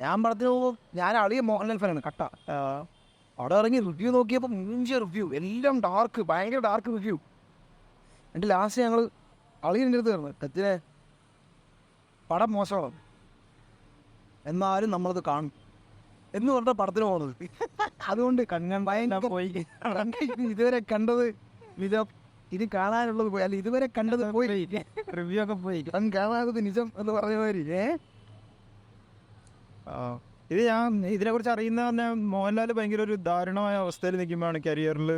ഞാൻ പടത്തിന് പോകുമ്പോൾ ഞാൻ അളിയ മോഹൻലാൽ ഫാനാണ് കട്ട. അവിടെ ഇറങ്ങി റിവ്യൂ നോക്കിയപ്പോൾ മൂഞ്ചിയ റിവ്യൂ എല്ലാം ഡാർക്ക് ഭയങ്കര ഡാർക്ക് റിവ്യൂ എന്നിട്ട് ലാസ്റ്റ് ഞങ്ങൾ അളിയന്റെ അടുത്ത് കയറുന്നത് കത്തിനെ പടം മോശമാണ്. എന്നാലും നമ്മളത് കാണും. എന്ന് പറഞ്ഞ പടത്തിന് പോകുന്നത് അതുകൊണ്ട് കണ്ണൻ പോയി? ഇതുവരെ കണ്ടത് നിജം. ഇത് കാണാനുള്ളത് പോയി. അല്ല ഇതുവരെ കണ്ടത് പോയി. റിവ്യൂ ഒക്കെ പോയി. കാണാനുള്ളത് നിജം എന്ന് പറഞ്ഞ മാതിരി ഏ? ആ, ഇത് ഞാൻ ഇതിനെക്കുറിച്ച് അറിയുന്ന തന്നെ മോഹൻലാൽ ഭയങ്കര ഒരു ദാരുണമായ അവസ്ഥയിൽ നിൽക്കുമ്പോഴാണ് കരിയറിൽ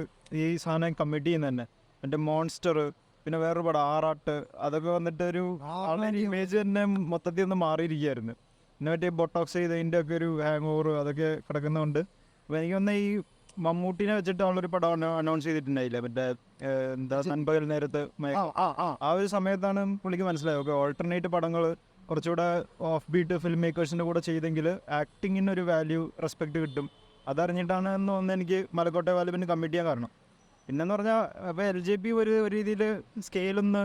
ഈ സാധനം കമ്മിറ്റ് ചെയ്യുന്നത് തന്നെ. മറ്റേ മോൺസ്റ്റർ പിന്നെ വേറൊരു പടം ആറാട്ട് അതൊക്കെ വന്നിട്ട് ഒരു ഇമേജ് തന്നെ മൊത്തത്തിൽ ഒന്ന് മാറിയിരിക്കുകയായിരുന്നു. പിന്നെ മറ്റേ ബൊട്ടോക്സ് ചെയ്തതിന്റെ ഒക്കെ ഒരു ഹാങ് ഓവർ അതൊക്കെ കിടക്കുന്നതുകൊണ്ട്. അപ്പോൾ എനിക്ക് വന്ന ഈ മമ്മൂട്ടിനെ വെച്ചിട്ട് അവളൊരു പടം അനൗൺസ് ചെയ്തിട്ടുണ്ടായില്ല? മറ്റേ എന്താ നൻപകൽ നേരത്ത് ആ ഒരു സമയത്താണ് പുള്ളിക്ക് മനസ്സിലായത്. ഓക്കെ ഓൾട്ടർനേറ്റ് പടങ്ങൾ കുറച്ചുകൂടെ ഓഫ് ബീറ്റ് ഫിലിം മേക്കേഴ്സിന്റെ കൂടെ ചെയ്തെങ്കിൽ ആക്ടിങ്ങിന് ഒരു വാല്യൂ റെസ്പെക്റ്റ് കിട്ടും. അതറിഞ്ഞിട്ടാണ് എന്ന് തോന്നുന്നത് എനിക്ക് മലക്കോട്ടെ വാലിബിന് കമ്മിറ്റ് ചെയ്യാൻ കാരണം. പിന്നെന്ന് പറഞ്ഞാൽ അപ്പോൾ എൽ ജെ പി ഒരു ഒരു രീതിയിൽ സ്കെയിലൊന്ന്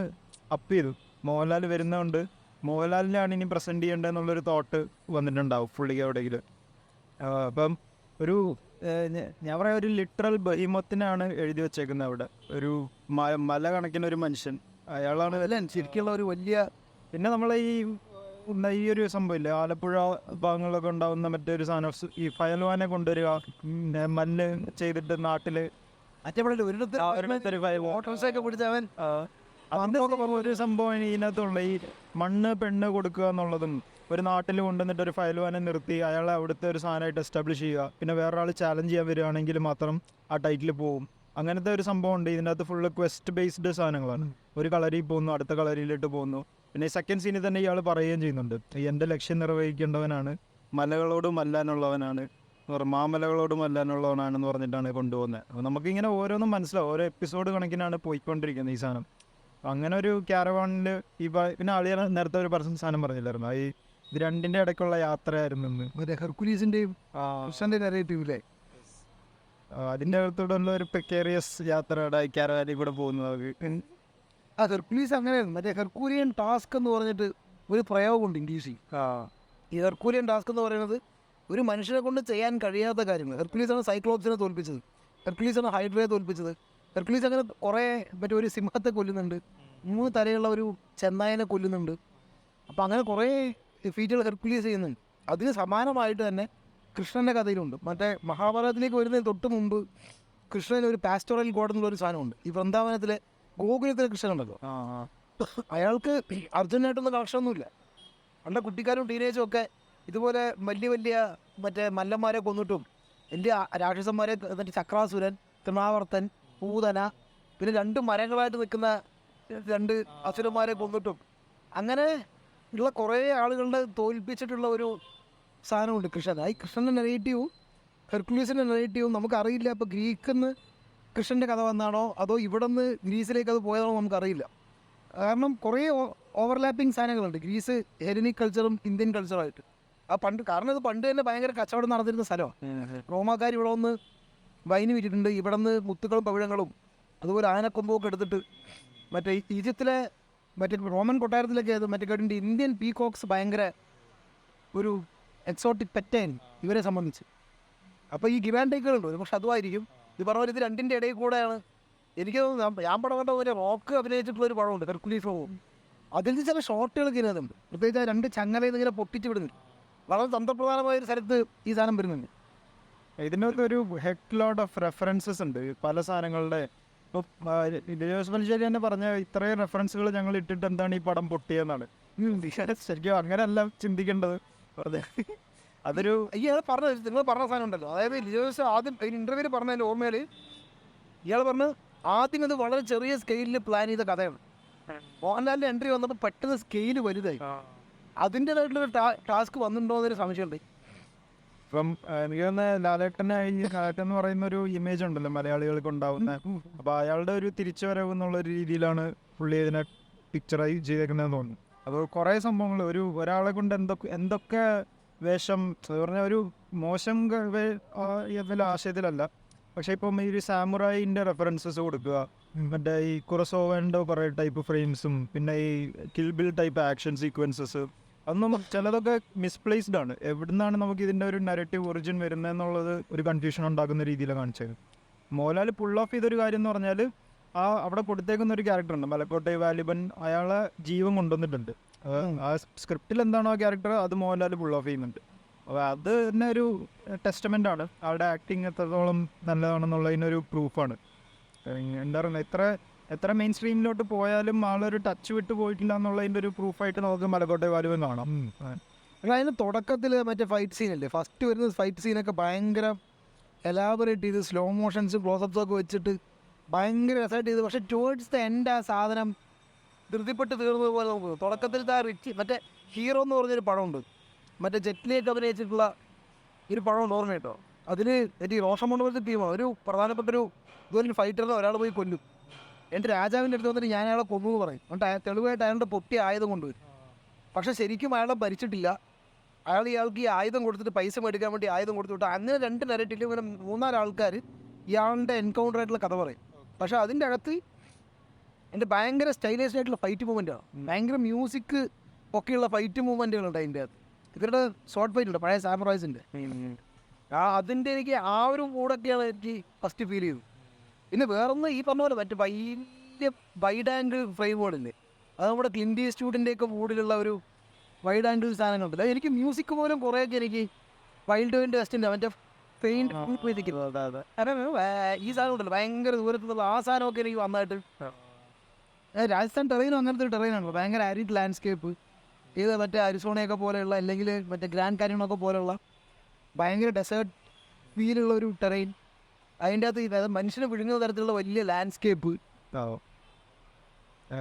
അപ്പ് ചെയ്തു. മോഹൻലാൽ വരുന്നതുകൊണ്ട് മോഹൻലാലിനെയാണ് ഇനി പ്രസന്റ് ചെയ്യേണ്ടതെന്നുള്ളൊരു തോട്ട് വന്നിട്ടുണ്ടാവും പുള്ളിക്ക് എവിടെയെങ്കിലും. അപ്പം ഒരു ഞാൻ പറയാം ഒരു ലിറ്ററൽ ബഹിമത്തിനാണ് എഴുതി വെച്ചേക്കുന്നത് അവിടെ. ഒരു മല കണക്കിന് ഒരു മനുഷ്യൻ. അയാളാണ് അല്ലേ ശരിക്കുള്ള ഒരു വലിയ പിന്നെ നമ്മളെ ഈ ഈ ഒരു സംഭവമില്ലേ? ആലപ്പുഴ ഭാഗങ്ങളിലൊക്കെ ഉണ്ടാവുന്ന മറ്റൊരു സാധനം ഈ ഫയൽവാനെ കൊണ്ടുവരിക മല്ല് ചെയ്തിട്ട് നാട്ടിൽ ഒരു സംഭവം ഇതിനകത്തുള്ള ഈ മണ്ണ് പെണ്ണ് കൊടുക്കുക എന്നുള്ളതും. ഒരു നാട്ടിൽ കൊണ്ടുവന്നിട്ട് ഒരു ഫയൽവാനെ നിർത്തി അയാളെ അവിടുത്തെ ഒരു സാധനമായിട്ട് എസ്റ്റാബ്ലിഷ് ചെയ്യുക. പിന്നെ വേറൊരാൾ ചാലഞ്ച് ചെയ്യാൻ വരികയാണെങ്കിൽ മാത്രം ആ ടൈറ്റിൽ പോകും അങ്ങനത്തെ ഒരു സംഭവം ഉണ്ട്. ഇതിനകത്ത് ഫുള്ള് ക്വസ്റ്റ് ബേസ്ഡ് സാധനങ്ങളാണ്. ഒരു കളരിയിൽ പോകുന്നു അടുത്ത കളരിയിലിട്ട് പോകുന്നു. പിന്നെ സെക്കൻഡ് സീനിൽ തന്നെ ഇയാൾ പറയുകയും ചെയ്യുന്നുണ്ട്. എന്റെ ലക്ഷ്യം നിർവഹിക്കേണ്ടവനാണ് മലകളോട് മല്ലാനുള്ളവനാണ് മാമലകളോട് മല്ലാനുള്ളവനാണെന്ന് പറഞ്ഞിട്ടാണ് കൊണ്ടുപോകുന്നത് അപ്പോൾ നമുക്കിങ്ങനെ ഓരോന്നും മനസ്സിലാവും. ഓരോ എപ്പിസോഡ് കണക്കിനാണ് പോയിക്കൊണ്ടിരിക്കുന്നത് ഈ സാധനം. അങ്ങനെ ഒരു ക്യാരവാണിൽ ഈ പിന്നെ ആളിയ നേരത്തെ ഒരു പറഞ്ഞ സാധനം പറഞ്ഞില്ലായിരുന്നു? ഈ ഇത് രണ്ടിന്റെ ഇടയ്ക്കുള്ള യാത്രയായിരുന്നു. മറ്റേ നെറേറ്റീവിലെ ആ, അതിന്റെ അകത്തൂടെയുള്ള ഒരു പെക്കേറിയസ് യാത്രയുടെ ക്യാരവാനിൽ കൂടെ പോകുന്നത്. ആ ഹെർക്കുലീസ് അങ്ങനെയായിരുന്നു. മറ്റേ ഹെർക്കൂലിയൻ ടാസ്ക് എന്ന് പറഞ്ഞിട്ട് ഒരു പ്രയോഗമുണ്ട് ഇംഗ്ലീഷിൽ. ഈ ഹെർക്കൂലിയൻ ടാസ്ക് എന്ന് പറയുന്നത് ഒരു മനുഷ്യനെ കൊണ്ട് ചെയ്യാൻ കഴിയാത്ത കാര്യങ്ങൾ. ഹെർക്കുലീസാണ് സൈക്ലോപ്സിനെ തോൽപ്പിച്ചത്. ഹെർക്കുലീസാണ് ഹൈഡ്രയെ തോൽപ്പിച്ചത്. ഹെർക്കുലീസ് അങ്ങനെ കുറേ മറ്റേ ഒരു സിംഹത്തെ കൊല്ലുന്നുണ്ട്. മൂന്ന് തലയുള്ള ഒരു ചെന്നായനെ കൊല്ലുന്നുണ്ട്. അപ്പോൾ അങ്ങനെ കുറേ ഫീറ്റുകൾ ഹെർക്കുലീസ് ചെയ്യുന്നുണ്ട്. അതിന് സമാനമായിട്ട് തന്നെ കൃഷ്ണന്റെ കഥയിലുണ്ട്. മറ്റേ മഹാഭാരതത്തിലേക്ക് വരുന്നതിന് തൊട്ട് മുമ്പ് കൃഷ്ണൻ ഒരു പാസ്റ്റോറൽ ഗോഡ് എന്നുള്ള ഒരു സാധനമുണ്ട്. ഈ വൃന്ദാവനത്തിലെ ഗോകുലത്തിലെ കൃഷ്ണൻ ഉണ്ടല്ലോ ആ. അയാൾക്ക് അർജുനായിട്ടൊന്നും കണക്ഷനൊന്നുമില്ല. പണ്ട കുട്ടിക്കാരും ടീനേജും ഒക്കെ ഇതുപോലെ വലിയ വലിയ മറ്റേ മല്ലന്മാരെ കൊന്നിട്ടും വലിയ രാക്ഷസന്മാരെ മറ്റേ ചക്രാസുരൻ തൃണാവർത്തൻ പൂതന പിന്നെ രണ്ട് മരങ്ങളായിട്ട് നിൽക്കുന്ന രണ്ട് അസുരന്മാരെ കൊന്നിട്ടും. അങ്ങനെ ഉള്ള കുറേ ആളുകളുടെ തോൽപ്പിച്ചിട്ടുള്ള ഒരു സാധനമുണ്ട് കൃഷ്ണൻ. ആ ഈ കൃഷ്ണന്റെ നെഗറ്റീവും ഹെർക്കുലീസിന്റെ നെഗറ്റീവും നമുക്കറിയില്ല. ഇപ്പോൾ ഗ്രീക്കിൽ നിന്ന് കൃഷ്ണന്റെ കഥ വന്നാണോ? അതോ ഇവിടെ നിന്ന് ഗ്രീസിലേക്ക് അത് പോയതാണോ നമുക്കറിയില്ല. കാരണം കുറേ ഓവർലാപ്പിംഗ് സാധനങ്ങളുണ്ട്. ഗ്രീസ് ഹെലനിക് കൾച്ചറും ഇന്ത്യൻ കൾച്ചറുമായിട്ട്. ആ പണ്ട് കാരണം ഇത് പണ്ട് തന്നെ ഭയങ്കര കച്ചവടം നടന്നിരുന്ന സ്ഥലമാണ് റോമാക്കാർ ഇവിടെ വന്ന് വൈന് വിറ്റിട്ടുണ്ട്. ഇവിടെ നിന്ന് മുത്തുകളും പവിഴങ്ങളും അതുപോലെ ആനക്കൊമ്പൊക്കെ എടുത്തിട്ട് മറ്റേ ഈജിപ്തിലെ മറ്റേ റോമൻ കൊട്ടാരത്തിലൊക്കെ അത് മറ്റേ കേട്ടിട്ടുണ്ട്. ഇന്ത്യൻ പീകോക്സ് ഭയങ്കര ഒരു എക്സോട്ടിക് പെറ്റേൻ ഇവരെ സംബന്ധിച്ച്. അപ്പോൾ ഈ ഗിവാൻ ടേക്കുകളുണ്ട് പക്ഷെ അതുമായിരിക്കും ഇത് പറഞ്ഞ പോലെ ഇത് രണ്ടിന്റെ ഇടയിൽ കൂടെയാണ്. എനിക്ക് തോന്നുന്നു ഞാൻ- പടം കണ്ട ഒരു റോക്ക് അഭിനയിച്ചിട്ടുള്ള ഒരു പടമുണ്ട് ഹെർക്കുലീസ് റോവും അതിൽ നിന്ന് ചില ഷോർട്ടുകൾ ഇതിനകത്തുണ്ട് പ്രത്യേകിച്ച് ആ രണ്ട് ചങ്ങലയിൽ നിന്ന് ഇങ്ങനെ പൊട്ടിച്ച് വിടുന്നുണ്ട്. വളരെ തന്ത്രപ്രധാനമായ ഒരു സ്ഥലത്ത് ഈ സാധനം വരുന്നുണ്ട്. ഇതിനകത്ത് ഒരു ഹെഡ് ലോഡ് ഓഫ് റെഫറൻസസ് ഉണ്ട്. പല സാധനങ്ങളുടെ ഇപ്പോൾ ജോസ് മനുഷ്യരി തന്നെ പറഞ്ഞ ഇത്രയും റെഫറൻസുകൾ ഞങ്ങൾ ഇട്ടിട്ട് എന്താണ് ഈ പടം പൊട്ടിയെന്നാണ്. ശരിക്കും അങ്ങനെയല്ല ചിന്തിക്കേണ്ടത്. വെറുതെ അതൊരു ഇയാൾ പറഞ്ഞ നിങ്ങൾ പറഞ്ഞ സാധനം ഉണ്ടല്ലോ. അതായത് ലിജോസ് ആദ്യം ഒരു ഇന്റർവ്യൂവിൽ പറഞ്ഞതിന്റെ ഓർമ്മയിൽ ഇയാൾ പറഞ്ഞ് ആദ്യം ഇത് വളരെ ചെറിയ സ്കെയിലിൽ പ്ലാൻ ചെയ്ത കഥയാണ്. മോഹൻലാലിന്റെ എൻട്രി വന്നപ്പോൾ പെട്ടെന്ന് സ്കെയിൽ വലുതായി. അതിന്റെതായിട്ടുള്ളൊരു ടാസ്ക് വന്നിട്ടുണ്ടോ എന്നൊരു സംശയമുണ്ട്. ഇപ്പം എനിക്ക് തോന്നുന്നത് ലാലേട്ടനെ ഈ ലാലേട്ടൻ എന്ന് പറയുന്ന ഒരു ഇമേജ് ഉണ്ടല്ലോ മലയാളികൾക്ക് ഉണ്ടാവുന്ന. അപ്പോൾ അയാളുടെ ഒരു തിരിച്ചുവരവ് എന്നുള്ള ഒരു രീതിയിലാണ് പുള്ളി ഇതിനെ പിക്ചറായി ചെയ്തേക്കുന്നതെന്ന് തോന്നുന്നു. അപ്പോൾ കുറേ സംഭവങ്ങൾ ഒരു ഒരാളെ കൊണ്ട് എന്തൊക്കെ എന്തൊക്കെ വേഷം എന്ന് പറഞ്ഞാൽ ഒരു മോശം എന്നുള്ള ആശയത്തിലല്ല. പക്ഷെ ഇപ്പം ഈ ഒരു സാമുറായിന്റെ റെഫറൻസസ് കൊടുക്കുക. മറ്റേ ഈ കുറസോവന്റെ കുറേ ടൈപ്പ് ഫ്രെയിംസും പിന്നെ ഈ കിൽബിൽ ടൈപ്പ് ആക്ഷൻ സീക്വൻസസ് അതൊന്നും ചിലതൊക്കെ മിസ്പ്ലേസ്ഡ് ആണ്. എവിടുന്നാണ് നമുക്ക് ഇതിന്റെ ഒരു നെഗറ്റീവ് ഒറിജിൻ വരുന്നതെന്നുള്ളത് ഒരു കൺഫ്യൂഷൻ ഉണ്ടാക്കുന്ന രീതിയിലാണ് കാണിച്ചത്. മോഹൻലാൽ പുൾ ഓഫ് ചെയ്തൊരു കാര്യം എന്ന് പറഞ്ഞാൽ ആ അവിടെ കൊടുത്തേക്കുന്ന ഒരു ക്യാരക്ടർ ഉണ്ട്. മലക്കോട്ടെ വാലിബൻ അയാളെ ജീവൻ കൊണ്ടുവന്നിട്ടുണ്ട്. ആ സ്ക്രിപ്റ്റിൽ എന്താണോ ആ ക്യാരക്ടർ അത് മോഹൻലാൽ പുൾ ഓഫ് ചെയ്യുന്നുണ്ട്. അപ്പോൾ അത് തന്നെ ഒരു ടെസ്റ്റമെന്റ് ആണ്. ആളുടെ ആക്ടിങ് എത്രത്തോളം നല്ലതാണെന്നുള്ളതിനൊരു പ്രൂഫാണ് എന്താ പറയുക എത്ര എത്ര മെയിൻ സ്ട്രീമിലോട്ട് പോയാലും ആളൊരു ടച്ച് വിട്ട് പോയിട്ടില്ല എന്നുള്ളതിന്റെ ഒരു പ്രൂഫായിട്ട് നമുക്ക് മലക്കോട്ടെ വാലുവൻ കാണാം. അതിന് തുടക്കത്തിൽ മറ്റേ ഫൈറ്റ് സീനല്ലേ ഫസ്റ്റ് വരുന്ന ഫൈറ്റ് സീനൊക്കെ ഭയങ്കര എലാബറേറ്റ് ചെയ്ത് സ്ലോ മോഷൻസും ക്ലോസപ്സും ഒക്കെ വെച്ചിട്ട് ഭയങ്കര രസമായിട്ട് ചെയ്ത്. പക്ഷേ ടുവേർഡ്സ് ദ എൻഡ് ആ സാധനം ധൃതിപ്പെട്ട് തീർന്നത് പോലെ നമുക്ക് തുടക്കത്തിൽ ആ റിച്ച് മറ്റേ ഹീറോ എന്ന് പറഞ്ഞൊരു പടമുണ്ട്. മറ്റേ ജെറ്റ്ലിയൊക്കെ അഭിനയിച്ചിട്ടുള്ള ഒരു പടമുണ്ട് ഓർമ്മ കേട്ടോ അതിൽ ഈ റോഷൻ മണ്ഡലത്തെ ടീമാണ് ഒരു പ്രധാനപ്പെട്ട ഒരു ഇതുപോലെ ഫൈറ്ററിനെ ഒരാൾ പോയി കൊല്ലും. എന്റെ രാജാവിന്റെ അടുത്ത് വന്നിട്ട് ഞാൻ അയാളെ കൊന്നു എന്ന് പറയും. എന്നിട്ട് തെളിവായിട്ട് അയാളുടെ പൊട്ടി ആയുധം കൊണ്ടുവരും. പക്ഷെ ശരിക്കും അയാളെ ഭരിച്ചിട്ടില്ല. അയാൾ ഇയാൾക്ക് ഈ ആയുധം കൊടുത്തിട്ട് പൈസ മേടിക്കാൻ വേണ്ടി ആയുധം കൊടുത്തു വിട്ടു അങ്ങനെ രണ്ട് നെരറ്റിലും ഇങ്ങനെ മൂന്നാൽ ആൾക്കാർ ഇയാളുടെ എൻകൗണ്ടർ ആയിട്ടുള്ള കഥ പറയും. പക്ഷെ അതിന്റെ അകത്ത് എന്റെ ഭയങ്കര സ്റ്റൈലിഷ് ആയിട്ടുള്ള ഫൈറ്റ് മൂവ്മെന്റാണ് ഭയങ്കര മ്യൂസിക് ഒക്കെയുള്ള ഫൈറ്റ് മൂവ്മെന്റുകളുണ്ട് അതിന്റെ അകത്ത്. ഇവരുടെ ഷോർട്ട് ഫൈറ്റ് ഉണ്ട് പഴയ സാമറോയ്സിന്റെ ആ അതിന്റെ എനിക്ക് ആ ഒരു മൂഡൊക്കെയാണ് എനിക്ക് ഫസ്റ്റ് ഫീൽ ചെയ്തു പിന്നെ വേറൊന്ന് ഈ പറഞ്ഞ പോലെ മറ്റേ വലിയ വൈഡ് ആംഗിൾ ഫ്രെയിമുകളില്ലേ അത് നമ്മുടെ ക്ലിൻഡി സ്റ്റൂഡിന്റെ ഒക്കെ മൂഡിലുള്ള ഒരു വൈഡ് ആംഗിൾ സാധനങ്ങളുണ്ടല്ലോ. എനിക്ക് മ്യൂസിക് പോലും കുറേയൊക്കെ എനിക്ക് വൈൽഡ് വിൻഡ് വെസ്റ്റിന്റെ മറ്റേ പെയിന്റ് അതെ അതെ. ഈ സാധനം ഉണ്ടല്ലോ ഭയങ്കര ദൂരത്തുള്ള ആ സാധനമൊക്കെ എനിക്ക് വന്നായിട്ട് രാജസ്ഥാൻ ടെറൈനും അങ്ങനത്തെ ഒരു ടെറൈനാണല്ലോ ഭയങ്കര ആരിഡ് ലാൻഡ്സ്കേപ്പ് ഇത് മറ്റേ അരിസോണയൊക്കെ പോലെയുള്ള അല്ലെങ്കിൽ മറ്റേ ഗ്രാൻഡ് കാരിയണൊക്കെ പോലെയുള്ള ഭയങ്കര ഡെസേർട്ട് ഫീലുള്ള ഒരു ടെറൈൻ. അതിന്റെ അകത്ത് അതായത് മനുഷ്യന് വിഴുങ്ങുന്ന തരത്തിലുള്ള വലിയ ലാൻഡ്സ്കേപ്പ്.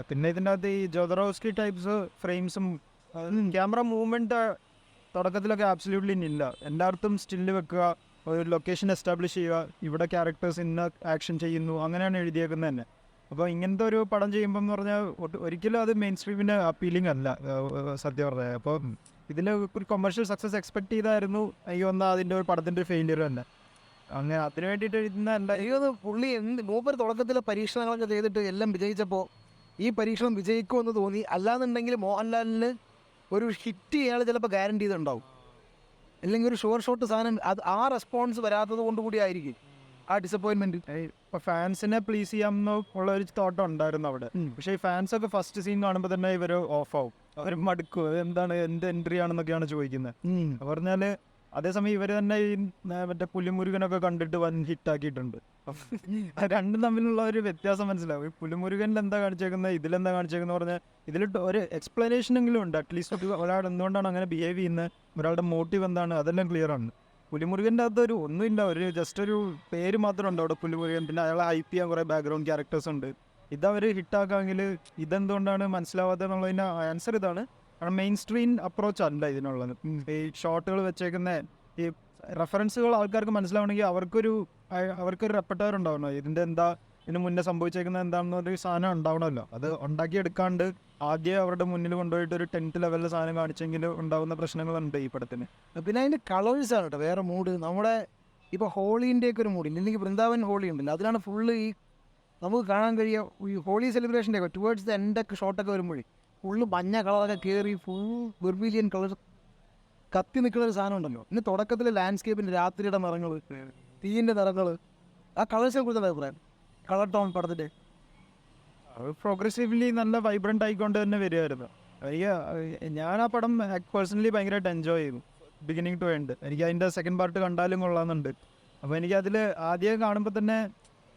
പിന്നെ ഇതിന്റെ അകത്ത് ഈ ജോദറോസ്കി ടൈപ്സ് ഫ്രെയിംസും ക്യാമറ മൂവ്മെന്റ് തുടക്കത്തിലൊക്കെ ആബ്സല്യൂട്ട്ലി ഇല്ല. എല്ലായിടത്തും സ്റ്റില്ല് വെക്കുക ഒരു ലൊക്കേഷൻ എസ്റ്റാബ്ലിഷ് ചെയ്യുക ഇവിടെ ക്യാരക്ടേഴ്സ് ഇന്ന ആക്ഷൻ ചെയ്യുന്നു അങ്ങനെയാണ് എഴുതിയേക്കുന്നത് തന്നെ. അപ്പോൾ ഇങ്ങനത്തെ ഒരു പടം ചെയ്യുമ്പോൾ എന്ന് പറഞ്ഞാൽ ഒരിക്കലും അത് മെയിൻ സ്ട്രീമിന് അപ്പീലിംഗ് അല്ല സത്യം പറഞ്ഞാൽ അപ്പോൾ ഇതിൽ ഒരു കൊമേഴ്ഷ്യൽ സക്സസ് എക്സ്പെക്ട് ചെയ്തായിരുന്നു അയ്യോ എന്നാൽ അതിന്റെ ഒരു പടത്തിന്റെ ഒരു ഫെയിലിയർ തന്നെ. അങ്ങനെ അതിന് വേണ്ടിയിട്ട് എഴുതുന്ന അല്ല എനിക്കൊന്ന് പുള്ളി എന്ത് മൂപ്പർ തുടക്കത്തിലെ പരീക്ഷണങ്ങളൊക്കെ ചെയ്തിട്ട് എല്ലാം വിജയിച്ചപ്പോൾ ഈ പരീക്ഷണം വിജയിക്കുമെന്ന് തോന്നി. അല്ലാന്നുണ്ടെങ്കിൽ മോഹൻലാലിന് ഒരു ഹിറ്റ് ഇയാൾ ചിലപ്പോൾ ഗ്യാരണ്ടി ചെയ്തിട്ടുണ്ടാവും അല്ലെങ്കിൽ ഒരു ഷുവർ ഷോട്ട് സാധനം അത് ആ റെസ്പോൺസ് വരാത്തത് കൊണ്ട് കൂടി ആയിരിക്കും. ആ ഡിസപ്പോയിൻമെന്റ് ഇപ്പൊ ഫാൻസിനെ പ്ലീസ് ചെയ്യാം ഉള്ള ഒരു തോട്ടം ഉണ്ടായിരുന്നു അവിടെ. പക്ഷെ ഈ ഫാൻസ് ഒക്കെ ഫസ്റ്റ് സീൻ കാണുമ്പോൾ തന്നെ ഇവർ ഓഫ് ആവും. അവർ മടുക്കും. അത് എന്താണ് എന്ത് എൻട്രി ആണെന്നൊക്കെയാണ് ചോദിക്കുന്നത് പറഞ്ഞാൽ അതേസമയം ഇവർ തന്നെ ഈ മറ്റേ പുലിമുരുകനൊക്കെ കണ്ടിട്ട് വൻ ഹിറ്റ് ആക്കിയിട്ടുണ്ട്. രണ്ടും തമ്മിലുള്ള ഒരു വ്യത്യാസം മനസ്സിലാവും. ഈ പുലിമുരുകനിൽ എന്താ കാണിച്ചേക്കുന്നത് ഇതിലെന്താ കാണിച്ചേക്കുന്നത് പറഞ്ഞാൽ ഇതിൽ ഒരു എക്സ്പ്ലനേഷൻ എങ്കിലും ഉണ്ട്. അറ്റ്ലീസ്റ്റ് ഒരാൾ എന്തുകൊണ്ടാണ് അങ്ങനെ ബിഹേവ് ചെയ്യുന്നത് ഒരാളുടെ മോട്ടീവ് എന്താണ് അതെല്ലാം ക്ലിയർ ആണ്. പുലിമുരുകന്റെ അകത്ത് ഒരു ഒന്നുമില്ല. ഒരു ജസ്റ്റ് ഒരു പേര് മാത്രം ഉണ്ട് അവിടെ പുലിമുരുകൻ. പിന്നെ അയാളെ ഹൈപ്പ് ചെയ്യാൻ കുറേ ബാക്ക്ഗ്രൗണ്ട് ക്യാരക്ടേഴ്സ് ഉണ്ട്. ഇതവർ ഹിറ്റാക്കാമെങ്കിൽ ഇതെന്തുകൊണ്ടാണ് മനസ്സിലാവാത്തത് എന്നുള്ളതിന്റെ ആൻസർ ഇതാണ്. കാരണം മെയിൻ സ്ട്രീം അപ്രോച്ച് അല്ല ഇതിനുള്ളത്. ഈ ഷോട്ടുകൾ വെച്ചേക്കുന്ന ഈ റെഫറൻസുകൾ ആൾക്കാർക്ക് മനസ്സിലാവണമെങ്കിൽ അവർക്കൊരു അവർക്കൊരു റെപ്പട്ടയർ ഉണ്ടാവണം. ഇതിന്റെ എന്താ ഇതിന് മുന്നേ സംഭവിച്ചേക്കുന്നത് എന്താണെന്നൊരു സാധനം ഉണ്ടാവണമല്ലോ. അത് ഉണ്ടാക്കിയെടുക്കാണ്ട് ആദ്യം അവരുടെ മുന്നിൽ കൊണ്ടുപോയിട്ട് ഒരു ടെൻത്ത് ലെവലിലെ സാധനം കാണിച്ചെങ്കിൽ ഉണ്ടാകുന്ന പ്രശ്നങ്ങളുണ്ട് ഈ പടത്തിന്. പിന്നെ അതിന്റെ കളേഴ്സാണ് കേട്ടോ വേറെ മൂഡ് നമ്മുടെ ഇപ്പോൾ ഹോളീന്റെ ഒക്കെ ഒരു മൂഡ് ഇല്ലെങ്കിൽ വൃന്ദാവൻ ഹോളി ഉണ്ടല്ലോ. അതിലാണ് ഫുള്ള് ഈ നമുക്ക് കാണാൻ കഴിയുക ഈ ഹോളി സെലിബ്രേഷന്റെ ഒക്കെ ടുവേർഡ്സ് ദ എൻഡൊക്കെ ഷോട്ടൊക്കെ വരുമ്പോഴേ ഫുള്ള് മഞ്ഞ കളറൊക്കെ കയറി ഫുൾ വെർമീലിയൻ കളർ കത്തി നിൽക്കുന്ന ഒരു സാധനം ഉണ്ടല്ലോ. പിന്നെ തുടക്കത്തിൽ ലാൻഡ്സ്കേപ്പിന്റെ രാത്രിയുടെ നിറങ്ങൾ തീയിന്റെ നിറങ്ങൾ ആ കളേഴ്സിനെ കുറിച്ചുള്ള അഭിപ്രായം? കളർ ടോൺ പടത്തിന്റെ അത് പ്രോഗ്രസീവ്ലി നല്ല വൈബ്രന്റ് ആയിക്കൊണ്ട് തന്നെ വരികയായിരുന്നു എനിക്ക് ഞാൻ ആ പടം പേഴ്സണലി ഭയങ്കരമായിട്ട് എൻജോയ് ചെയ്തു. ബിഗിനിങ് ടു എൻഡ് എനിക്ക് അതിന്റെ സെക്കൻഡ് പാർട്ട് കണ്ടാലും കൊള്ളാമെന്നുണ്ട്. അപ്പോൾ എനിക്ക് അതിൽ ആദ്യം കാണുമ്പോൾ തന്നെ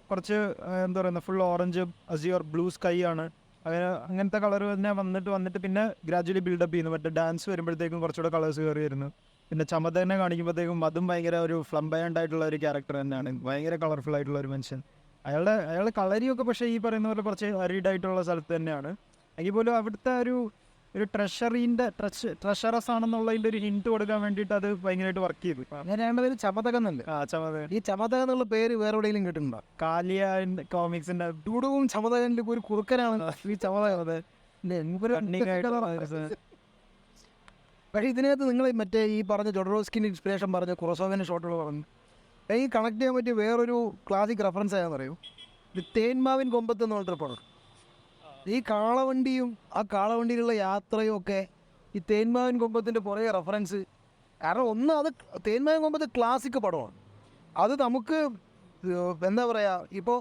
കുറച്ച് എന്താ പറയുന്നത് full orange azure blue sky ആണ്. അങ്ങനെ അങ്ങനത്തെ കളർ തന്നെ വന്നിട്ട് വന്നിട്ട് പിന്നെ ഗ്രാജുവലി ബിൽഡപ്പ് ചെയ്യുന്നു. മറ്റേ ഡാൻസ് വരുമ്പോഴത്തേക്കും കുറച്ചുകൂടെ കളേഴ്സ് കയറി വരുന്നു പിന്നെ ചമതനെ കാണിക്കുമ്പോഴത്തേക്കും അതും ഭയങ്കര ഒരു ഫ്ലംബയന്റ് ആയിട്ടുള്ള ഒരു ക്യാരക്ടർ തന്നെയാണ്. ഭയങ്കര കളർഫുൾ ആയിട്ടുള്ള ഒരു മനുഷ്യൻ. അയാളുടെ അയാളുടെ കളരിയൊക്കെ പക്ഷേ ഈ പറയുന്ന പോലെ കുറച്ച് അരീഡ് ആയിട്ടുള്ള സ്ഥലത്ത് തന്നെയാണ്. എങ്കിൽ പോലും അവിടുത്തെ ഒരു ഒരു ട്രഷറിന്റെ ട്രഷ് ട്രഷറസ് ആണെന്നുള്ളതിന്റെ ഒരു ഹിന്റ് കൊടുക്കാൻ വേണ്ടിയിട്ട് അത് ഭയങ്കരമായിട്ട് വർക്ക് ചെയ്തു. ഞാൻ രണ്ട് പേര് ചമതകം എന്നല്ലേ ആ ചമത ഈ ചമതക എന്നുള്ള പേര് വേറെ എവിടെയെങ്കിലും കേട്ടിട്ടുണ്ടോ? കാലിയ കോമിക്സിന്റെ ഡൂഡുവും ചമതകന്റെ ഒരു കുറുക്കനാണ് ഈ ചമതകം. പക്ഷേ ഇതിനകത്ത് നിങ്ങൾ മറ്റേ ഈ പറഞ്ഞ ജൊഡറോസ്കിന്റെ ഇൻസ്പിറേഷൻ പറഞ്ഞ കുറസോവിന്റെ ഷോട്ടുകൾ പറഞ്ഞു. ഈ കണക്ട് ചെയ്യാൻ പറ്റിയ വേറൊരു ക്ലാസിക് റെഫറൻസ് ആയെന്ന് പറയൂ ഇത് തേന്മാവിൻ കൊമ്പത്ത് എന്ന് പറഞ്ഞിട്ട് പടം ഈ കാളവണ്ടിയും ആ കാളവണ്ടിയിലുള്ള യാത്രയും ഒക്കെ ഈ തേന്മാവിൻ കൊമ്പത്തിന്റെ പുറകെ റെഫറൻസ് കാരണം ഒന്ന് അത് തേന്മാവിൻ കൊമ്പത്ത് ക്ലാസിക് പടമാണ്. അത് നമുക്ക് എന്താ പറയുക ഇപ്പോൾ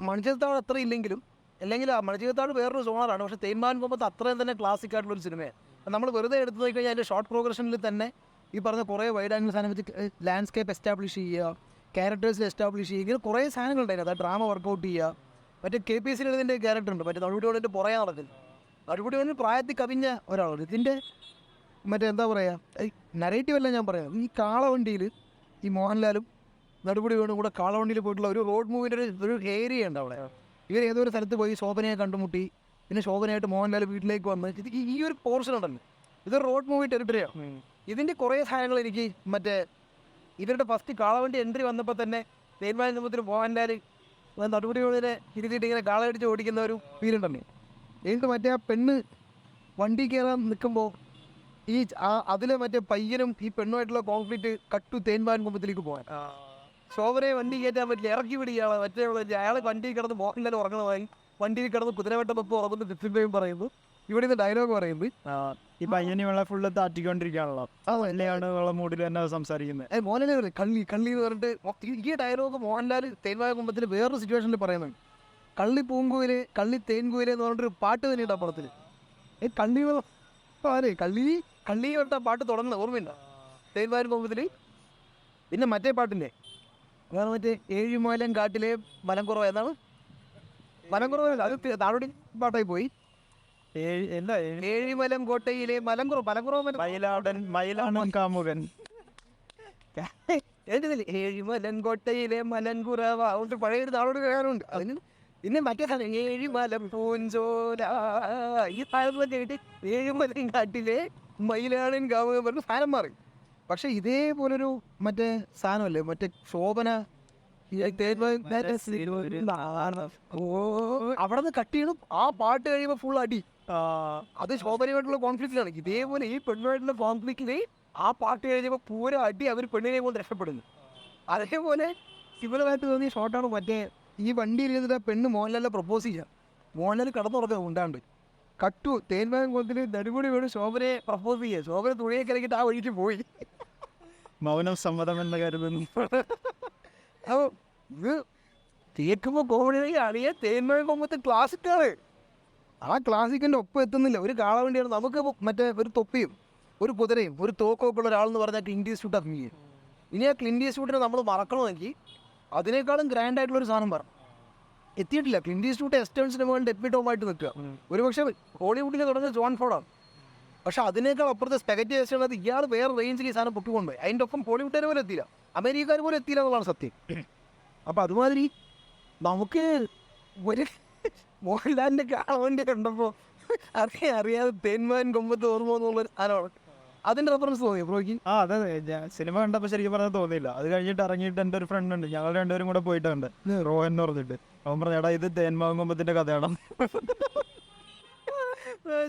മണിച്ചിരത്താട് അത്ര ഇല്ലെങ്കിലും അല്ലെങ്കിൽ ആ മണിച്ചിരത്താട് വേറൊരു സോണറാണ് പക്ഷേ തേന്മാവിൻ കൊമ്പത്ത് അത്രയും തന്നെ ക്ലാസിക് ആയിട്ടുള്ളൊരു സിനിമയാണ് നമ്മൾ വെറുതെ എടുത്തു നോക്കി കഴിഞ്ഞാൽ അതിന്റെ ഷോർട്ട് പ്രോഗ്രഷനിൽ തന്നെ ഈ പറഞ്ഞ കുറേ വൈഡ് ആംഗിൾ സാധനം വെച്ച് ലാൻഡ്സ്കേപ്പ് എസ്റ്റാബ്ലിഷ് ചെയ്യുക ക്യാരക്ടേഴ്സിൽ എസ്റ്റാബ്ലിഷ് ചെയ്യുക ഇങ്ങനെ കുറേ സാധനങ്ങളുണ്ടായിരുന്നു. അതായത് ഡ്രാമ വർക്കൗട്ട് ചെയ്യുക. മറ്റേ കെ പി എസ് സിയിൽ ഇതിന്റെ ക്യാരക്ടർ ഉണ്ട്. മറ്റേ നടുപടിയോടെ പുറകെ നടക്കില്ല നടുപടി പ്രായത്തിൽ കവിഞ്ഞ ഒരാളാണ്. ഇതിന്റെ മറ്റേ എന്താ പറയുക നരേറ്റീവ് അല്ല ഞാൻ പറയാം ഈ കാളവണ്ടിയിൽ ഈ മോഹൻലാലും നടുപടി വേണും കൂടെ കാളവണ്ടിയിൽ പോയിട്ടുള്ള ഒരു റോഡ് മൂവിന്റെ ഒരു ഒരു ഏരിയ ഉണ്ട് അവിടെ. ഇവർ ഏതോ ഒരു സ്ഥലത്ത് പോയി ശോഭനയെ കണ്ടുമുട്ടി. പിന്നെ ശോഭനയായിട്ട് മോഹൻലാൽ വീട്ടിലേക്ക് വന്ന്. ഇത് ഈ- ഈ ഒരു പോർഷൻ ഉണ്ടല്ലോ. ഇതൊരു റോഡ് മൂവി ടെറിട്ടറിയാണ് ഇതിന്റെ കുറേ സാധനങ്ങൾ എനിക്ക് മറ്റേ ഇവരുടെ ഫസ്റ്റ് കാളവണ്ടി എൻട്രി വന്നപ്പോൾ തന്നെ തേന്മാനത്തിൽ മോഹൻലാൽ നടപടികളിലെ ഇരുത്തിയിട്ട് ഇങ്ങനെ കാളയടിച്ച് ഓടിക്കുന്ന ഒരു ഫീലുണ്ടല്ലേ എന്നിട്ട് മറ്റേ ആ പെണ്ണ് വണ്ടി കയറാൻ നിൽക്കുമ്പോൾ ഈ ആ അതിലെ മറ്റേ പയ്യനും ഈ പെണ്ണുമായിട്ടുള്ള കോൺഫ്ലിക്റ്റ് കട്ടു തേൻമാൻ കുമ്പത്തിലേക്ക് പോകാൻ. ശോഭനയെ വണ്ടി കയറ്റാൻ പറ്റില്ല ഇറക്കി വിടുകയാണ്. മറ്റേ അയാൾ വണ്ടിയിൽ കിടന്ന് മോഹൻലാൽ ഉറങ്ങണമായി വണ്ടിയിൽ കിടന്ന് കുതിരവട്ടം വെപ്പ് ഉറങ്ങുന്ന ദിസിന്റെയും പറയുന്നു. ഇവിടെ നിന്ന് ഡയലോഗ് പറയുന്നത് ഈ പയ്യനെ വെള്ളം ഫുള്ള് താറ്റിക്കൊണ്ടിരിക്കുകയാണല്ലോ ആ അല്ലെയാണ് ഉള്ള മൂഡിൽ തന്നെ സംസാരിക്കുന്നത് മോഹൻലാൽ കള്ളി കള്ളി എന്ന് പറഞ്ഞിട്ട് ഈ- ഡയലോഗ് മോഹൻലാൽ തേൻവായ കുമ്പത്തിൽ വേറൊരു സിറ്റുവേഷനിൽ പറയുന്നുണ്ട് കള്ളി പൂങ്കുവിൽ കള്ളി തേൻകുവിൽ എന്ന് പറഞ്ഞിട്ടൊരു പാട്ട് തന്നെയുണ്ട് ആ പടത്തിൽ ഏ കള്ളി ആരെ? കള്ളി കള്ളി പറഞ്ഞിട്ട് ആ പാട്ട് തുടങ്ങുന്നത് ഓർമ്മയുണ്ടോ? തേൻവായ കുമ്പത്തിൽ പിന്നെ മറ്റേ പാട്ടിന്റെ വേറെ മറ്റേ ഏഴുമോലം കാട്ടിലെ മലംകുറവ് എന്നാണ് മലംകുറവ് അത് താഴോടി പാട്ടായി പോയി. ഏഴിമലം കോട്ടയിലെ മലംകുറവ് മലംകുറവ് മലം മയിലാടൻ മയിലാടൻ കാമുകൻ. ഏഴിമലൻ കോട്ടയിലെ മലൻകുറവ അതുകൊണ്ട് പഴയ താളോട് നാടോട് കേൾക്കാനുണ്ട്. അതിന് പിന്നെ മറ്റേ സാധനം ഏഴിമലം പൂഞ്ചോല. ഈ സാധനം കേട്ട് ഏഴിമലം കാട്ടിലെ മയിലാടൻ കാമുകൻ പറഞ്ഞ സാധനം മാറി. പക്ഷെ ഇതേപോലൊരു മറ്റേ സാധനമല്ലേ? മറ്റേ ശോഭന അവിടെ നിന്ന് കട്ട് ചെയ്യണം ആ പാട്ട് കഴിയുമ്പോൾ ഫുൾ അടി. അത് ശോഭനയുമായിട്ടുള്ള കോൺഫ്ലിക്റ്റിലാണ് ഇതേപോലെ ഈ പെണ്ണുമായിട്ടുള്ള കോൺഫ്ലിക്റ്റിൽ ആ പാർട്ടി കഴിഞ്ഞപ്പോൾ പൂരം അടി അവർ പെണ്ണിനെ കൊണ്ട് രക്ഷപ്പെടുന്നു. അതേപോലെ ഇവരുമായിട്ട് തോന്നിയ ഷോട്ടാണ് മറ്റേ ഈ വണ്ടിയിൽ ഇരുന്നിട്ട് ആ പെണ്ണ് മോഹൻലാലിനെ പ്രപ്പോസ് ചെയ്യാം. മോഹൻലാൽ കടന്നുറക്കം ഉണ്ടാണ്ട് കട്ടു തേൻമാൻ കൊത്തിൽ നടുപടി വീണ് ശോഭനയെ പ്രപ്പോസ് ചെയ്യുക ശോഭന തുണിയെ കിടക്കിട്ട് ആ വഴിക്ക് പോയി. മൗനം സമ്മതം എന്ന കരുതുന്നു. അപ്പോൾ ഇത് കേൾക്കുമ്പോൾ കോമഡി അറിയാൻ തേന്മഴ കൊമ്പത്തെ ക്ലാസിക്കാണ് ആ ക്ലാസിക്കിന്റെ ഒപ്പം എത്തുന്നില്ല. ഒരു കാള വേണ്ടിയാണ് നമുക്ക് മറ്റേ ഒരു തൊപ്പിയും ഒരു കുതിരയും ഒരു തോക്കൊക്കെ ഉള്ള ഒരാളെന്ന് പറഞ്ഞാൽ ക്ലിൻഡി സ്യൂട്ട് അഭിനയിക്കും ഇനി ആ ക്ലിൻഡി സ്യൂട്ടിനെ നമ്മൾ മറക്കണമെങ്കിൽ അതിനേക്കാളും ഗ്രാൻഡ് ആയിട്ടുള്ള ഒരു സാധനം പറഞ്ഞു എത്തിയിട്ടില്ല. ക്ലിൻഡി സ്യൂട്ട് എസ്റ്റേൺസിന് വേണ്ടി എപ്പിറ്റോമായിട്ട് നിൽക്കുക. ഒരുപക്ഷെ ഹോളിവുഡിൽ തുടങ്ങിയ ജോൺ ഫോർഡാണ് പക്ഷെ അതിനേക്കാൾ അപ്പുറത്തെ സ്പെഗറ്റി വെച്ചാൽ ഇയാൾ വേറെ റേഞ്ചിൽ ഈ സാധനം പൊക്കിക്കൊണ്ടുപോയി അതിന്റെ ഒപ്പം ഹോളിവുഡുകാർ പോലും എത്തിയില്ല. അമേരിക്കക്കാർ പോലും എത്തിയില്ല എന്നുള്ളതാണ് സത്യം. അപ്പോൾ അതുമാതിരി നമുക്ക് ഒരു മോഹൻലാലിന്റെ കാണവന്റെ കണ്ടപ്പോൾ അറിയാൻ അറിയാതെ തേന്മാൻ കൊമ്പത്ത് ഓർമ്മ എന്നുള്ളൊരു സാധനമാണ്. അതിന്റെ റെഫറൻസ് തോന്നി ബ്രോക്ക് ആ അതെ സിനിമ കണ്ടപ്പോൾ ശരിക്കും പറഞ്ഞാൽ തോന്നിയില്ല. അത് കഴിഞ്ഞിട്ട് ഇറങ്ങിയിട്ട് എന്റെ ഒരു ഫ്രണ്ട് ഉണ്ട്. ഞങ്ങൾ രണ്ടുപേരും കൂടെ പോയിട്ടുണ്ട്. റോഹൻ എന്ന് പറഞ്ഞിട്ട്. അവൻ പറഞ്ഞു എടാ ഇത് തേന്മാകുമ്പത്തിന്റെ കഥയാണ്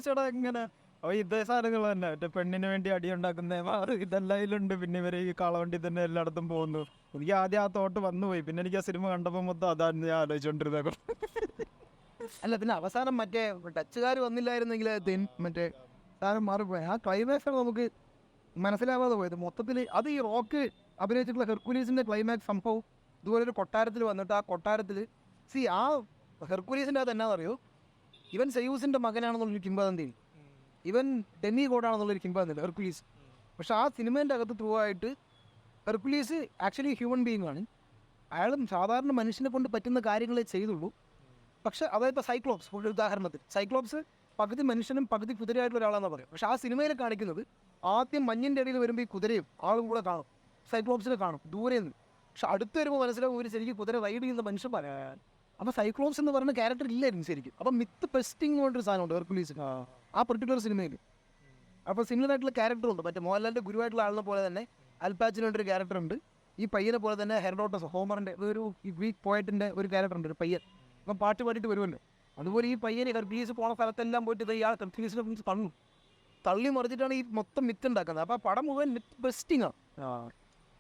ചേട്ടാ എങ്ങനെ? അപ്പോൾ ഇതേ സാധനങ്ങൾ തന്നെ. മറ്റേ പെണ്ണിന് വേണ്ടി അടി ഉണ്ടാക്കുന്ന മാറ് ഇതെല്ലാം ഇതിലുണ്ട്. പിന്നെ ഇവർ ഈ കാളവണ്ടി തന്നെ എല്ലായിടത്തും പോകുന്നു. എനിക്ക് ആദ്യം ആ തോട്ട് വന്നുപോയി. പിന്നെ എനിക്ക് ആ സിനിമ കണ്ടപ്പോൾ മൊത്തം അതാണ് ഞാൻ ആലോചിച്ചുകൊണ്ടിരുന്നത് അല്ല പിന്നെ അവസാനം മറ്റേ ടച്ചുകാർ വന്നില്ലായിരുന്നെങ്കിൽ മറ്റേ സാധനം മാറിപ്പോയി. ആ ക്ലൈമാക്സാണ് നമുക്ക് മനസ്സിലാവാതെ പോയത്. മൊത്തത്തിൽ അത് ഈ റോക്ക് അഭിനയിച്ചിട്ടുള്ള ഹെർക്കുലീസിന്റെ ക്ലൈമാക്സ് സംഭവം ഇതുപോലെ ഒരു കൊട്ടാരത്തിൽ വന്നിട്ട് ആ കൊട്ടാരത്തിൽ സി ആ ഹെർക്കുലീസിന്റെ അത് എന്നാണെന്നറിയോ ഇവൻ സെയൂസിന്റെ മകനാണെന്നുള്ളൊരു കിംബന്തി ഇവൻ ഡെന്നി കോഡാണെന്നുള്ളൊരു കിംബന്തി ഹെർക്കുലീസ്. പക്ഷെ ആ സിനിമേന്റെ അകത്ത് ത്രൂ ആയിട്ട് ഹെർക്കുലീസ് ആക്ച്വലി ഹ്യൂമൻ ബീങ് ആണ്. അയാളും സാധാരണ മനുഷ്യനെ കൊണ്ട് പറ്റുന്ന കാര്യങ്ങളെ ചെയ്തുള്ളൂ. പക്ഷെ അതായത് ഇപ്പോൾ സൈക്ലോപ്സ് ഒരു ഉദാഹരണത്തിൽ. സൈക്ലോപ്സ് പകുതി മനുഷ്യനും പകുതി കുതിരയായിട്ടുള്ള ഒരാളാണെന്ന് പറയും പക്ഷെ ആ സിനിമയിൽ കാണിക്കുന്നത് ആദ്യം മഞ്ഞിന്റെ ഇടയിൽ വരുമ്പോൾ ഈ കുതിരയും ആളും കൂടെ കാണും. സൈക്ലോപ്സിനെ കാണും ദൂരെ നിന്ന്. പക്ഷെ അടുത്ത് വരുമ്പോൾ മനസ്സിലാവും ഒരു ശരിക്കും കുതിര റൈഡ് ചെയ്യുന്ന മനുഷ്യൻ പറയാൻ. അപ്പോൾ സൈക്ലോപ്സ് എന്ന് പറയുന്ന ക്യാരക്ടർ ഇല്ലായിരുന്നു ശരിക്കും. അപ്പം മിത്ത് പെസ്റ്റിംഗ് എന്ന് പറഞ്ഞൊരു സാധനമുണ്ട് ഹെർക്കുലീസ് ആ പെർട്ടിക്കുലർ സിനിമയിൽ അപ്പോൾ സിമിലർ ആയിട്ടുള്ള ക്യാരക്ടർ ഉണ്ട്. മറ്റേ മോഹൻലാലിന്റെ ഗുരുവായിട്ടുള്ള ആളിനെ പോലെ തന്നെ അൽപാച്ചിനുണ്ട് ഒരു ക്യാരക്ടർ ഉണ്ട്. ഈ പയ്യനെ പോലെ തന്നെ ഹെറഡോട്ടസ് ഹോമറിന്റെ ഒരു ഗ്രീക്ക് പോയറ്റിന്റെ ഒരു ക്യാരക്ടർ ഉണ്ട് ഒരു പയ്യൻ. അപ്പം പാട്ട് പാടിയിട്ട് വരുമല്ലോ. അതുപോലെ ഈ പയ്യനെ ഗർഭീസ് പോണ സ്ഥലത്തെല്ലാം പോയിട്ട് ഇത് ഇയാൾ ഗർഭീസ് കുറിച്ച് തള്ളു. തള്ളി മറിച്ചിട്ടാണ് ഈ മൊത്തം മിത്ത് ഉണ്ടാക്കുന്നത്. അപ്പോൾ ആ പടം മുഴുവൻ മിത്ത് ബെസ്റ്റിംഗ് ആണ്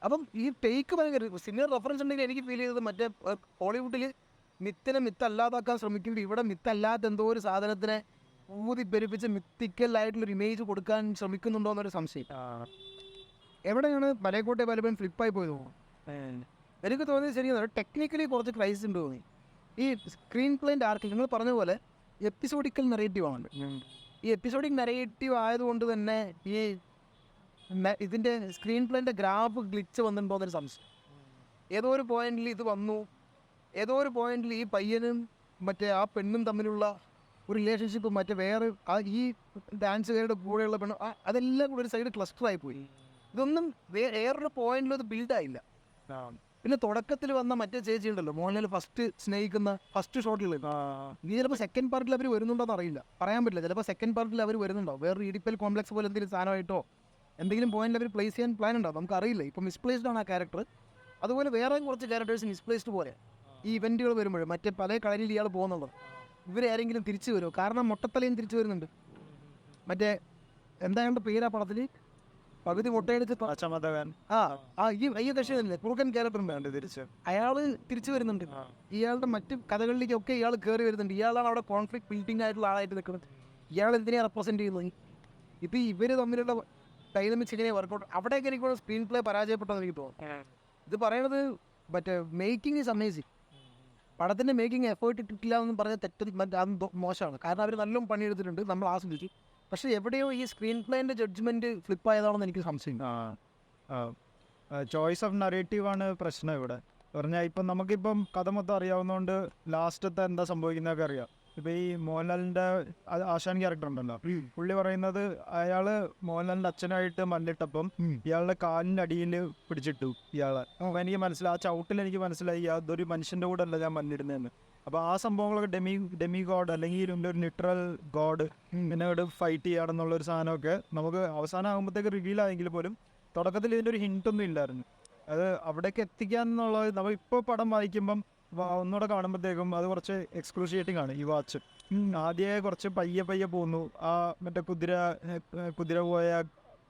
അപ്പം ഈ ടേക്ക് ഭയങ്കര സിനിമ റെഫറൻസ് ഉണ്ടെങ്കിൽ എനിക്ക് ഫീൽ ചെയ്തത് മറ്റേ ഹോളിവുഡിൽ മിത്തിനെ മിത്ത് അല്ലാതാക്കാൻ ശ്രമിക്കുമ്പോൾ ഇവിടെ മിത്തല്ലാത്ത എന്തോ ഒരു സാധനത്തിനെ ഊതി പെരുപ്പിച്ച് മിത്തിക്കൽ ആയിട്ടുള്ളൊരു ഇമേജ് കൊടുക്കാൻ ശ്രമിക്കുന്നുണ്ടോ എന്നൊരു സംശയം. എവിടെയാണ് മലയക്കോട്ടെ പലപ്പോഴും ഫ്ലിപ്പായി പോയി തോന്നുന്നു എനിക്ക് തോന്നിയത് ശരിയാണ് ടെക്നിക്കലി കുറച്ച് ക്രൈസിസ് ഉണ്ട് തോന്നി. ഈ സ്ക്രീൻ പ്ലേന്റെ ആർക്കിൽ നിങ്ങൾ പറഞ്ഞ പോലെ എപ്പിസോഡിക്കൽ ആണ്. ഈ എപ്പിസോഡിക് നെറേറ്റീവ് ആയതുകൊണ്ട് തന്നെ ഈ ഇതിന്റെ സ്ക്രീൻ പ്ലേന്റെ ഗ്രാഫ് ഗ്ലിച്ച് വന്നിട്ടുണ്ടോ എന്നൊരു സംശയം. ഏതോ ഒരു പോയിന്റിൽ ഇത് വന്നു. ഏതോ ഒരു പോയിന്റിൽ ഈ പയ്യനും മറ്റേ ആ പെണ്ണും തമ്മിലുള്ള ഒരു റിലേഷൻഷിപ്പ് മറ്റേ വേറെ ആ ഈ ഡാൻസുകാരുടെ കൂടെയുള്ള പെണ്ണ് അതെല്ലാം കൂടെ ഒരു സൈഡ് ക്ലസ്റ്ററായി പോയി. ഇതൊന്നും വേറൊരു പോയിന്റിലും അത് ബിൽഡായില്ല പിന്നെ തുടക്കത്തിൽ വന്ന മറ്റേ ചേച്ചി ഉണ്ടല്ലോ മോഹൻലാൽ ഫസ്റ്റ് സ്നേഹിക്കുന്ന ഫസ്റ്റ് ഷോട്ടിൽ ഇനി ചിലപ്പോൾ സെക്കൻഡ് പാർട്ടിൽ അവർ വരുന്നുണ്ടോന്ന് അറിയില്ല. പറയാൻ പറ്റില്ല. ചിലപ്പോൾ സെക്കൻഡ് പാർട്ടിൽ അവർ വരുന്നുണ്ടോ വേറെ ഇടിപ്പൽ കോംപ്ലക്സ് പോലെ എന്തെങ്കിലും സാധനമായിട്ടോ എന്തെങ്കിലും പോയിന്റ് അവർ പ്ലേസ് ചെയ്യാൻ പ്ലാൻ ഉണ്ടാവും. നമുക്കറിയില്ല ഇപ്പം മിസ്പ്ലേസ്ഡ് ആണ് ആ ക്യാരക്ടർ അതുപോലെ വേറെയും കുറച്ച് ക്യാരക്ടേഴ്സ് മിസ്പ്ലേസ്ഡ് പോലെ. ഈ ഇവന്റുകൾ വരുമ്പോൾ മറ്റേ പല കളരിയിൽ ഇയാൾ പോകുന്നുള്ളത്. ഇവരാരെങ്കിലും തിരിച്ചു വരുമോ കാരണം മുട്ടത്തലയും തിരിച്ചു വരുന്നുണ്ട്. മറ്റേ എന്താ പേര് പേരാ പടത്തിൽ പകുതി മുട്ടയെടുത്ത് ചമതകൻ ആ ആ ഈ അയ്യ കക്ഷിയല്ലേ കുറുക്കൻ ക്യാരക്ടർ വേണ്ട തിരിച്ച്? അയാൾ തിരിച്ചു വരുന്നുണ്ട്. ഇയാളുടെ മറ്റ് കഥകളിലേക്കൊക്കെ ഇയാൾ കയറി വരുന്നുണ്ട്. ഇയാളാണ് അവിടെ കോൺഫ്ലിക്ട് ബിൽഡിംഗ് ആയിട്ടുള്ള ആളായിട്ട് നിൽക്കുന്നത്. ഇയാൾ എന്തിനാണ് റെപ്രസെന്റ് ചെയ്യുന്നത് ഇപ്പൊ ഇവർ തമ്മിലുള്ള ഡൈനമിക്സ് എങ്ങനെ വർക്കൗട്ട് അവിടെയൊക്കെ എനിക്ക് സ്ക്രീൻ പ്ലേ പരാജയപ്പെട്ടെന്ന് എനിക്ക് തോന്നുന്നു. ഇത് പറയണത് മറ്റേ മേക്കിംഗ് ഈസ് അമേസിങ് പടത്തിന്റെ മേക്കിംഗ് എഫേർട്ട് ഇട്ടിട്ടില്ല എന്ന് പറഞ്ഞാൽ തെറ്റ് മറ്റ് അത് മോശമാണ്. കാരണം അവർ നല്ലോണം പണിയെടുത്തിട്ടുണ്ട്. നമ്മൾ ആസ്വദിച്ചു. പക്ഷേ എവിടെയോ ഈ സ്ക്രീൻ പ്ലേന്റെ ജഡ്ജ്മെന്റ് ഫ്ലിപ്പ് ആയതാണെന്ന് എനിക്ക് സംശയം ചോയ്സ് ഓഫ് നറേറ്റീവ് ആണ് പ്രശ്നം ഇവിടെ. പറഞ്ഞാൽ ഇപ്പം നമുക്കിപ്പം കഥ മൊത്തം അറിയാവുന്നതുകൊണ്ട് ലാസ്റ്റത്തെ എന്താ സംഭവിക്കുന്നതൊക്കെ അറിയാം. ഇപ്പം ഈ മോഹൻലാലിന്റെ ആശാൻ ക്യാരക്ടർ ഉണ്ടല്ലോ. പുള്ളി പറയുന്നത് അയാൾ മോഹൻലാലിന്റെ അച്ഛനായിട്ട് മല്ലിട്ടപ്പം ഇയാളുടെ കാലിന്റെ അടിയിൽ പിടിച്ചിട്ടു ഇയാളെ. അപ്പം എനിക്ക് മനസ്സിലായി ആ ചവിട്ടിൽ എനിക്ക് മനസ്സിലായി അതൊരു മനുഷ്യന്റെ കൂടെ അല്ല ഞാൻ മല്ലിടുന്നതെന്ന് അപ്പോൾ ആ സംഭവങ്ങളൊക്കെ ഡെമി ഡെമി ഗോഡ് അല്ലെങ്കിൽ ഒരു ലിറ്ററൽ ഗോഡ് പിന്നെ ഫൈറ്റ് ചെയ്യാണെന്നുള്ള ഒരു സാധനമൊക്കെ നമുക്ക് അവസാനം ആകുമ്പോഴത്തേക്ക് റിവീൽ ആയെങ്കിൽ പോലും തുടക്കത്തിൽ ഇതിന്റെ ഒരു ഹിന്റൊന്നും ഇല്ലായിരുന്നു. അത് അവിടേക്ക് എത്തിക്കാൻ എന്നുള്ളത് നമ്മൾ ഇപ്പോൾ പടം വായിക്കുമ്പം ഒന്നുകൂടെ കാണുമ്പോഴത്തേക്കും അത് കുറച്ച് എക്സ്ക്ലൂസിയേറ്റിംഗ് ആണ് ഈ വാച്ച് ആദ്യമേ കുറച്ച് പയ്യെ പയ്യെ പോകുന്നു ആ മറ്റേ കുതിര കുതിര പോയ